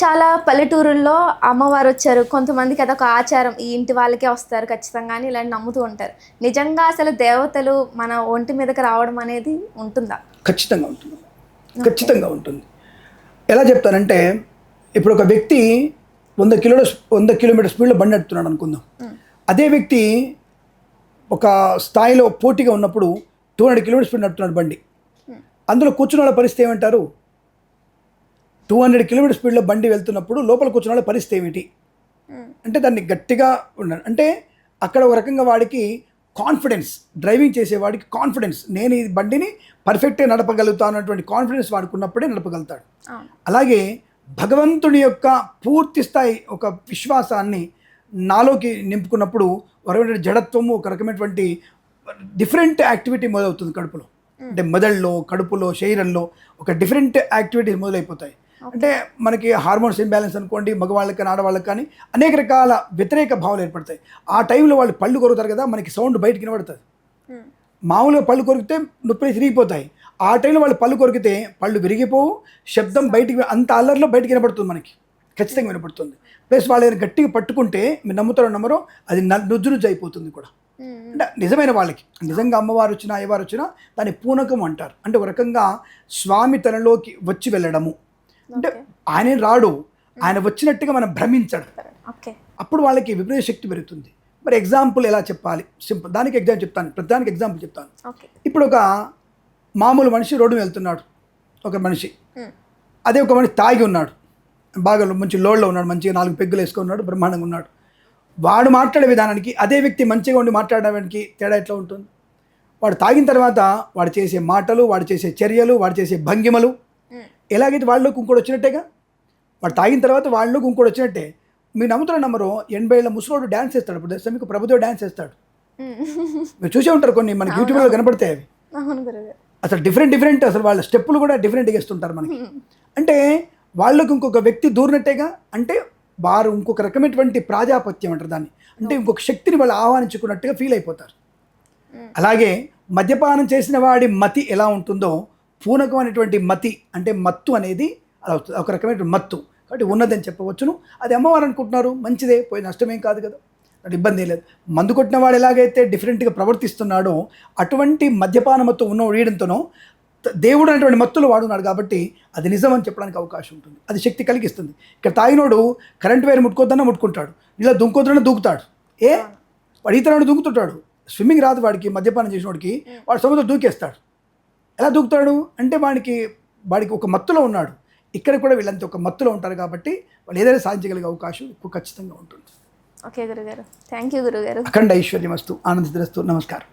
చాలా పల్లెటూరుల్లో అమ్మవారు వచ్చారు. కొంతమందికి అదొక ఆచారం. ఈ ఇంటి వాళ్ళకే వస్తారు ఖచ్చితంగా అని ఇలాంటి నమ్ముతూ ఉంటారు. నిజంగా అసలు దేవతలు మన ఒంటి మీదకి రావడం అనేది ఉంటుందా? ఖచ్చితంగా ఉంటుంది. ఖచ్చితంగా ఉంటుంది. ఎలా చెప్తానంటే ఇప్పుడు ఒక వ్యక్తి వంద కిలో వంద కిలోమీటర్ స్పీడ్లో బండి నడుపుతున్నాడు అనుకుందాం. అదే వ్యక్తి ఒక స్థాయిలో పోటీగా ఉన్నప్పుడు టూ హండ్రెడ్ కిలోమీటర్ స్పీడ్ నడుపుతున్నాడు బండి. అందులో కూర్చున్న వాళ్ళ పరిస్థితి ఏమంటారు? టూ హండ్రెడ్ కిలోమీటర్ స్పీడ్లో బండి వెళ్తున్నప్పుడు లోపల కూర్చున్న వాళ్ళ పరిస్థితి ఏమిటి? అంటే దాన్ని గట్టిగా ఉండాలి అంటే అక్కడ ఒక రకంగా వాడికి కాన్ఫిడెన్స్ డ్రైవింగ్ చేసేవాడికి కాన్ఫిడెన్స్. నేను ఈ బండిని పర్ఫెక్ట్గా నడపగలుగుతాను అన్నటువంటి కాన్ఫిడెన్స్ వాడుకున్నప్పుడే నడపగలుగుతాడు. అలాగే భగవంతుడి యొక్క పూర్తి స్థాయి ఒక విశ్వాసాన్ని నాలోకి నింపుకున్నప్పుడు ఒక రకమైన జడత్వము ఒక రకమైనటువంటి డిఫరెంట్ యాక్టివిటీ మొదలవుతుంది కడుపులో. అంటే మెదడులో కడుపులో శరీరంలో ఒక డిఫరెంట్ యాక్టివిటీస్ మొదలైపోతాయి. అంటే మనకి హార్మోన్స్ ఇంబ్యాలెన్స్ అనుకోండి మగవాళ్ళకి కానీ ఆడవాళ్ళకి కానీ అనేక రకాల వ్యతిరేక భావాలు ఏర్పడతాయి. ఆ టైంలో వాళ్ళు పళ్ళు కొరుకుతారు కదా మనకి సౌండ్ బయటికి వినబడుతుంది. ఉమ్. మామూలుగా పళ్ళు కొరికితే నొప్పి తిరిగిపోతాయి ఆ టైంలో వాళ్ళు పళ్ళు కొరికితే పళ్ళు విరిగిపోవు శబ్దం బయటికి అంత అల్లరిలో బయటికి వినపడుతుంది మనకి. ఖచ్చితంగా వినపడుతుంది ప్లస్ వాళ్ళు గట్టిగా పట్టుకుంటే మీరు నమ్ముతారో నమ్మరో అది నుజ్జు నుజ్జు అయిపోతుంది కూడా. అంటే నిజమైన వాళ్ళకి. నిజంగా అమ్మవారు వచ్చినా అయ్యవారు వచ్చినా దాన్ని పూనకం అంటారు. అంటే ఒక రకంగా స్వామి తనలోకి వచ్చి వెళ్ళడము. అంటే ఆయన రాడు. ఆయన వచ్చినట్టుగా మనం భ్రమించడం. అప్పుడు వాళ్ళకి విపరీత శక్తి పెరుగుతుంది. మరి ఎగ్జాంపుల్ ఎలా చెప్పాలి? సింపుల్. దానికి ఎగ్జాంపుల్ చెప్తాను. ప్రతిదానికి ఎగ్జాంపుల్ చెప్తాను. ఇప్పుడు ఒక మామూలు మనిషి రోడ్డు వెళ్తున్నాడు. ఒక మనిషి. అదే ఒక మనిషి తాగి ఉన్నాడు. బాగా మంచి లోడ్లో ఉన్నాడు. మంచిగా నాలుగు పెగ్గులు వేసుకున్నాడు బ్రహ్మాండంగా ఉన్నాడు. వాడు మాట్లాడే విధానానికి అదే వ్యక్తి మంచిగా ఉండి మాట్లాడడానికి తేడా ఎట్లా ఉంటుంది? వాడు తాగిన తర్వాత వాడు చేసే మాటలు వాడు చేసే చర్యలు వాడు చేసే భంగిమలు. ఎలాగైతే వాళ్ళలోకి ఇంకోటి వచ్చినట్టేగా? వాడు తాగిన తర్వాత వాళ్ళలోకి ఇంకోటి వచ్చినట్టే. మీరు నమ్ముతున్న నమ్మరు ఎనభై ఏళ్ళ ముసలోడు డ్యాన్స్ చేస్తాడు. ఇప్పుడు మీకు ప్రభుదేవ్ డ్యాన్స్ చేస్తాడు. మీరు చూసే ఉంటారు కొన్ని మనకి యూట్యూబ్లో కనపడతాయి అవి. అసలు డిఫరెంట్ డిఫరెంట్ అసలు వాళ్ళ స్టెప్పులు కూడా డిఫరెంట్గా ఇస్తుంటారు మనకి. అంటే వాళ్ళకు ఇంకొక వ్యక్తి దూరినట్టేగా? అంటే వారు ఇంకొక రకమైనటువంటి ప్రాజాపత్యం అంటారు దాన్ని. అంటే ఇంకొక శక్తిని వాళ్ళు ఆహ్వానించుకున్నట్టుగా ఫీల్ అయిపోతారు. అలాగే మద్యపానం చేసిన వాడి మతి ఎలా ఉంటుందో పూనకం అనేటువంటి మతి అంటే మత్తు అనేది ఒక రకమైన మత్తు. కాబట్టి ఉన్నదని చెప్పవచ్చును. అది అమ్మవారు అనుకుంటున్నారు మంచిదే పోయి నష్టమేం కాదు కదా. అది ఇబ్బంది ఏం లేదు. మందు కొట్టిన వాడు ఎలాగైతే డిఫరెంట్గా ప్రవర్తిస్తున్నాడో అటువంటి మద్యపాన మత్తు ఉన్న వీడంతోనో త- దేవుడు అనేటువంటి మత్తులో వాడున్నాడు కాబట్టి అది నిజం అని చెప్పడానికి అవకాశం ఉంటుంది. అది శక్తి కలిగిస్తుంది. ఇక్కడ తాగినోడు కరెంట్ వైర్ ముట్టుకోద్దన్నా ముట్టుకుంటాడు. ఇలా దుంకొద్దన్నా దూకుతాడు. ఏ? వాడు ఈతనాడు దూకుతుంటాడు. స్విమ్మింగ్ రాదు వాడికి మద్యపానం చేసినోడికి. వాడు సముద్రం దూకేస్తాడు. ఎలా దూకుతాడు? అంటే వాడికి వాడికి ఒక మత్తులో ఉన్నాడు. ఇక్కడ కూడా వీళ్ళంతా ఒక మత్తులో ఉంటారు కాబట్టి వాళ్ళు ఏదైనా సాధించగలిగే అవకాశం ఎక్కువ ఖచ్చితంగా ఉంటుంది. ఓకే గురుగారు. థ్యాంక్ యూ గురుగారు. అఖండ ఐశ్వర్యమస్తు. ఆనందిద్రస్తు. నమస్కారం.